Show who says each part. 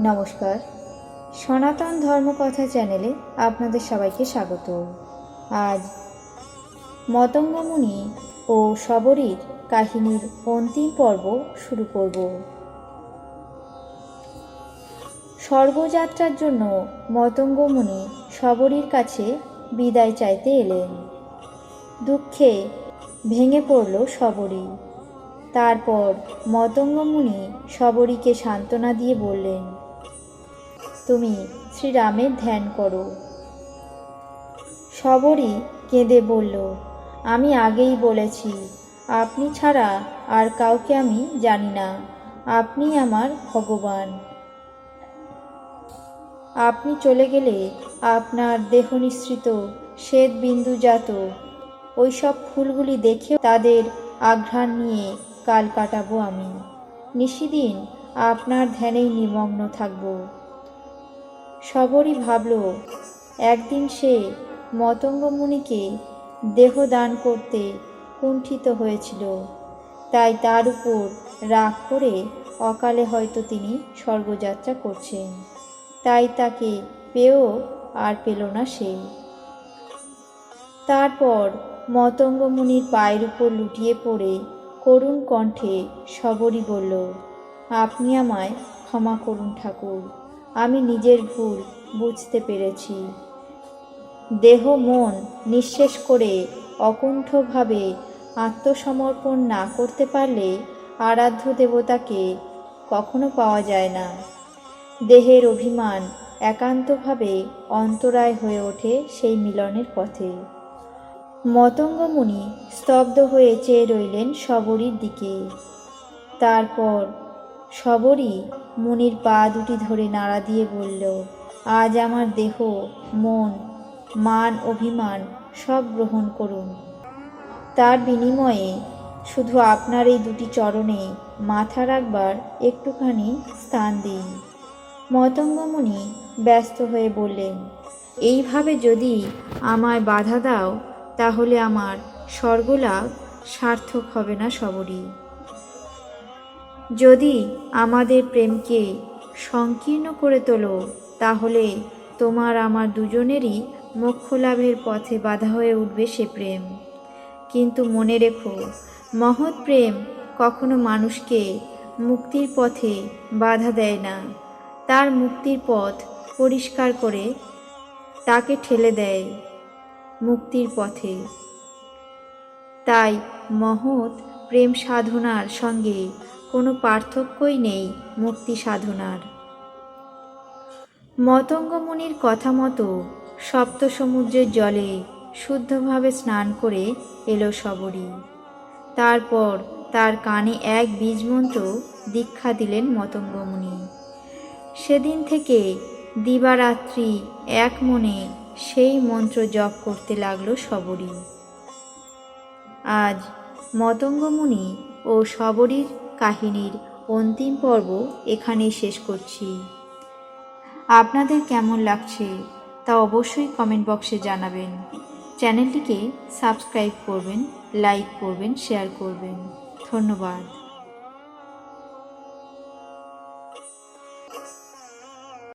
Speaker 1: নমস্কার। সনাতন ধর্মকথা চ্যানেলে আপনাদের সবাইকে স্বাগত। আজ মতঙ্গমুনি ও শবরীর কাহিনীর অন্তিম পর্ব শুরু করব। স্বর্গযাত্রার জন্য মতঙ্গমুনি শবরীর কাছে বিদায় চাইতে এলেন। দুঃখে ভেঙে পড়ল শবরী। তারপর মতঙ্গমুনি শবরীকে সান্ত্বনা দিয়ে বললেন তুমি শ্রীরামের ধ্যান করো। সবরই কেঁদে বলল, আমি আগেই বলেছি, আপনি ছাড়া আর কাউকে আমি জানি না। আপনি আমার ভগবান। আপনি চলে গেলে আপনার দেহ নিঃসৃত শ্বেত বিন্দুজাত। ওইসব ফুলগুলি দেখে তাদের আঘ্রাণ নিয়ে কাল কাটাবো আমি। নিশিদিন আপনার ধ্যানেই নিমগ্ন থাকব। সবরই ভাবল, একদিন সে মতঙ্গমুনিকে দেহ দান করতে কুণ্ঠিত হয়েছিল। তাই তার উপর রাগ করে অকালে হয়তো তিনি স্বর্গযাত্রা করছেন। তাই তাকে পেয়েও আর পেল না সে। তারপর মতঙ্গমুনির পায়ের উপর লুটিয়ে পড়ে করুণ কণ্ঠে সবরই বলল, আপনি আমায় ক্ষমা করুন ঠাকুর। আমি নিজের ভুল বুঝতে পেরেছি। দেহ মন নিঃশেষ করে অকুণ্ঠভাবে আত্মসমর্পণ না করতে পারলে আরাধ্য দেবতাকে কখনো পাওয়া যায় না। দেহের অভিমান একান্তভাবে অন্তরায় হয়ে ওঠে সেই মিলনের পথে। মতঙ্গমুনি স্তব্ধ হয়ে চেয়ে রইলেন শবরীর দিকে। তারপর শবরী মুনির পা দুটি ধরে নাড়া দিয়ে বলল, আজ আমার দেহ, মন, মান, অভিমান সব গ্রহণ করুন। তার বিনিময়ে শুধু আপনার এই দুটি চরণে মাথা রাখবার একটুখানি স্থান দিন মতঙ্গমুনি ব্যস্ত হয়ে বললেন, এইভাবে যদি আমায় বাধা দাও, তাহলে আমার স্বর্গলাভ সার্থক হবে না সবরই যদি আমাদের প্রেমকে সংকীর্ণ করে তোলো, তাহলে তোমার আমার দুজনেরই মোক্ষ লাভের পথে বাধা হয়ে উঠবে সে প্রেম। কিন্তু মনে রেখো, মহৎ প্রেম কখনো মানুষকে মুক্তির পথে বাধা দেয় না। তার মুক্তির পথ পরিষ্কার করে তাকে ঠেলে দেয় মুক্তির পথে। তাই মহৎ প্রেম সাধনার সঙ্গে পার্থক্যই নেই মুক্তি সাধনার। মতঙ্গমুনির কথা মতো সপ্ত সমুদ্রের জলে শুদ্ধভাবে স্নান করে এলো সবরী তারপর তার কানে এক বীজমন্ত্র দীক্ষা দিলেন মতঙ্গমুনি সেদিন থেকে দিবারাত্রি এক মনে সেই মন্ত্র জপ করতে লাগল সবরী আজ মতঙ্গমুনি ও সবরীর কাহিনীর অন্তিম পর্ব এখানেই শেষ করছি। আপনাদের কেমন লাগছে তা অবশ্যই কমেন্ট বক্সে জানাবেন। চ্যানেলটিকে সাবস্ক্রাইব করবেন লাইক করবেন শেয়ার করবেন। ধন্যবাদ।